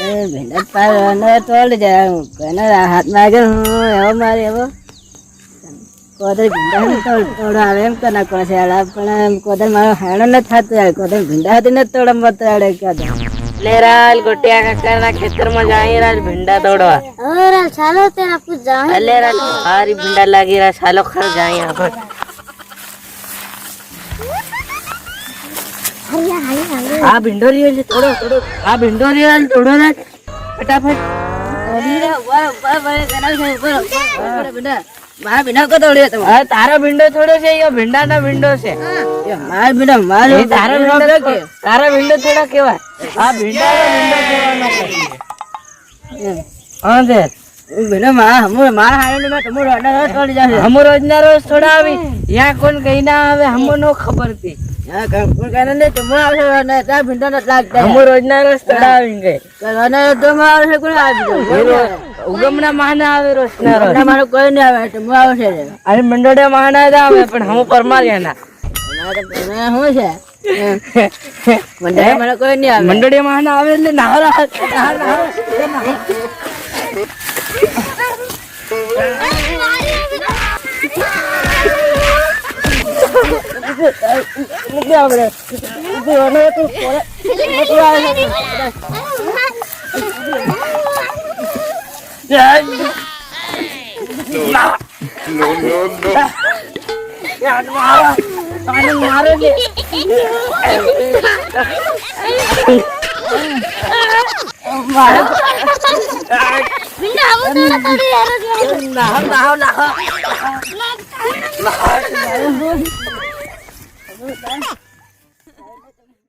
એ ભીંડા પાર તોલ જાય હું કને હાથ માગે હું એવો મારે એવો કોદર ભીંડા તોડ તોડ આવે એમ કના કોણ છે પણ કોદર મારો હાણો ન થતો આવે કોદર ભીંડા હતી ને તોડ મત આડે કદો લેરાલ ગોટિયા કાકાના ખેતરમાં જાય રાજ ભીંડા તોડવા ઓરાલ ચાલો તેના પૂ જાય લેરાલ હારી ભીંડા લાગી રા ચાલો ખર જાય આપણે આ ભીંડો રહ્યો છે થોડો થોડો આ ભીંડો છે, થોડો રાલ ફટાફટ ભીંડા તારો ભીંડો થોડો છે એ ભીંડાનો ભીંડો છે મારા ભીંડા મારો તારો ભીંડો તારો ભીંડો થોડો કેવા આ ભીંડો હા મારા જશે હમો રોજ ના રોજ થોડા આવી યા કોણ કઈ ના આવે હમો નો ખબર હતી હા કંકુર કાને ને તમે આવશે ને ત્યાં ભીંડા નથી લાગતા. હમો રોજ ના રોજ થોડા આવી ગઈ કરવાના તમે આવશે કોણ આવી ઉગમના મહાના આવે રોજ. ના રોજ મારો કોઈ નહીં આવે તમે આવશે. અરે મંડોડે મહાના આવે પણ હમો પરમાર ગયા ના છે? કોઈ આવે. મહાના No, no, no. યાર મારા તારે મારે લે મારે 好厉害的哥好厉害好厉好好好